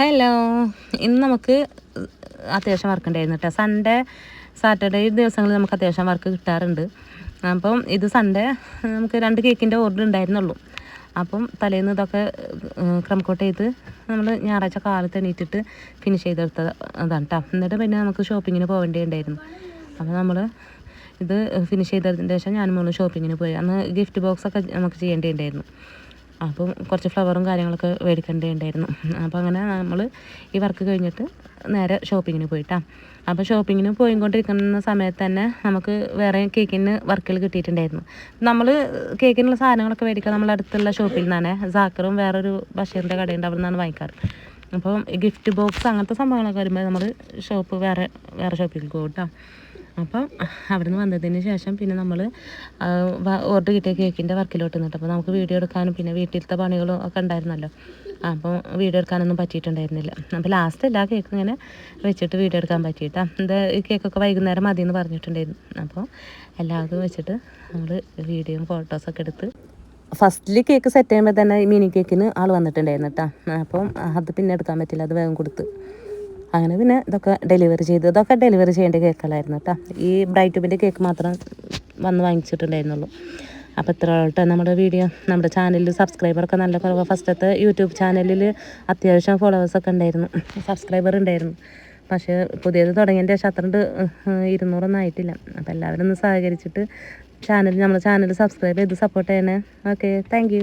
Hello ഇന്ന് നമുക്ക് അത്യാവശ്യം വർക്ക് ഉണ്ടായിരുന്നു കേട്ടോ സൺഡേ സാറ്റർഡേ ദിവസങ്ങളിൽ നമുക്ക് അത്യാവശ്യം വർക്ക് കിട്ടാറുണ്ട്. അപ്പം ഇത് സൺഡേ നമുക്ക് രണ്ട് കേക്കിന്റെ ഓർഡർ ഉണ്ടായിരുന്നുള്ളൂ. അപ്പം തലേന്ന് ഇതൊക്കെ ക്രമക്കോട്ട് ചെയ്ത് നമ്മൾ ഞായറാഴ്ച കാലത്ത് എണീറ്റിട്ട് ഫിനിഷ് ചെയ്തെടുത്ത അതാണ് കേട്ടോ എന്നിട്ട് പിന്നെ നമുക്ക് ഷോപ്പിങ്ങിന് പോകേണ്ടിയുണ്ടായിരുന്നു അപ്പോൾ നമ്മൾ ഇത് ഫിനിഷ് ചെയ്തതിന് ശേഷം ഞാൻ മോൾ ഷോപ്പിങ്ങിന് പോയി. അന്ന് ഗിഫ്റ്റ് ബോക്സൊക്കെ നമുക്ക് ചെയ്യേണ്ടിയുണ്ടായിരുന്നു. അപ്പം കുറച്ച് ഫ്ലവറും കാര്യങ്ങളൊക്കെ മേടിക്കേണ്ടിയുണ്ടായിരുന്നു അപ്പോൾ അങ്ങനെ നമ്മൾ ഈ വർക്ക് കഴിഞ്ഞിട്ട് നേരെ ഷോപ്പിങ്ങിന് പോയിട്ടാ. അപ്പോൾ ഷോപ്പിങ്ങിന് പോയിക്കൊണ്ടിരിക്കുന്ന സമയത്ത് തന്നെ നമുക്ക് വേറെ കേക്കിന് വർക്കുകൾ കിട്ടിയിട്ടുണ്ടായിരുന്നു. നമ്മൾ കേക്കിനുള്ള സാധനങ്ങളൊക്കെ മേടിക്കാൻ നമ്മൾ അടുത്തുള്ള ഷോപ്പിൽ നിന്നാണ്. സാക്കറും വേറൊരു ബഷീറിന്റെ കടയുണ്ട് അവിടെ നിന്നാണ് വാങ്ങിക്കാറ്. അപ്പം ഗിഫ്റ്റ് ബോക്സ് അങ്ങനത്തെ സംഭവങ്ങളൊക്കെ വരുമ്പോൾ നമ്മൾ ഷോപ്പ് വേറെ വേറെ ഷോപ്പിൽ പോകും കേട്ടോ അപ്പം അവിടെ നിന്ന് വന്നതിന് ശേഷം പിന്നെ നമ്മൾ ഓർഡർ കിട്ടിയ കേക്കിന്റെ വർക്കിലോട്ട് നിന്നിട്ട് അപ്പോൾ നമുക്ക് വീഡിയോ എടുക്കാനും പിന്നെ വീട്ടിലത്തെ പണികളും ഒക്കെ ഉണ്ടായിരുന്നല്ലോ. അപ്പോൾ വീഡിയോ എടുക്കാനൊന്നും പറ്റിയിട്ടുണ്ടായിരുന്നില്ല. അപ്പോൾ ലാസ്റ്റ് എല്ലാ കേക്കും ഇങ്ങനെ വെച്ചിട്ട് വീഡിയോ എടുക്കാൻ പറ്റിയിട്ടാ. ഇത് ഈ കേക്കൊക്കെ വൈകുന്നേരം മതി എന്ന് പറഞ്ഞിട്ടുണ്ടായിരുന്നു. അപ്പോൾ എല്ലാവർക്കും വെച്ചിട്ട് നമ്മൾ വീഡിയോയും ഫോട്ടോസൊക്കെ എടുത്ത് ഫസ്റ്റിൽ കേക്ക് സെറ്റ് ചെയ്യുമ്പോൾ തന്നെ മിനി കേക്കിന് ആൾ വന്നിട്ടുണ്ടായിരുന്നു കേട്ടോ അപ്പം അത് പിന്നെ എടുക്കാൻ പറ്റില്ല അത് വേഗം കൊടുത്ത്. അങ്ങനെ പിന്നെ ഇതൊക്കെ ഡെലിവറി ചെയ്തു. ഇതൊക്കെ ഡെലിവറി ചെയ്യേണ്ട കേക്കുകളായിരുന്നു കേട്ടോ ഈ ബ്രൈറ്റ് ട്യൂബിന്റെ കേക്ക് മാത്രം വന്ന് വാങ്ങിച്ചിട്ടുണ്ടായിരുന്നുള്ളൂ. അപ്പോൾ ഇത്ര കേട്ടോ നമ്മുടെ വീഡിയോ നമ്മുടെ ചാനലിൽ സബ്സ്ക്രൈബറൊക്കെ നല്ല കുറവ്. ഫസ്റ്റത്തെ യൂട്യൂബ് ചാനലിൽ അത്യാവശ്യം ഫോളോവേഴ്സൊക്കെ ഉണ്ടായിരുന്നു. സബ്സ്ക്രൈബർ ഉണ്ടായിരുന്നു. പക്ഷേ പുതിയത് തുടങ്ങിയതിന്റെ ശേഷം അത്ര ഇരുന്നൂറൊന്നും ആയിട്ടില്ല. അപ്പോൾ എല്ലാവരും ഒന്ന് സഹകരിച്ചിട്ട് ചാനൽ നമ്മുടെ ചാനൽ സബ്സ്ക്രൈബ് ചെയ്ത് സപ്പോർട്ട് ചെയ്യണേ. Okay thank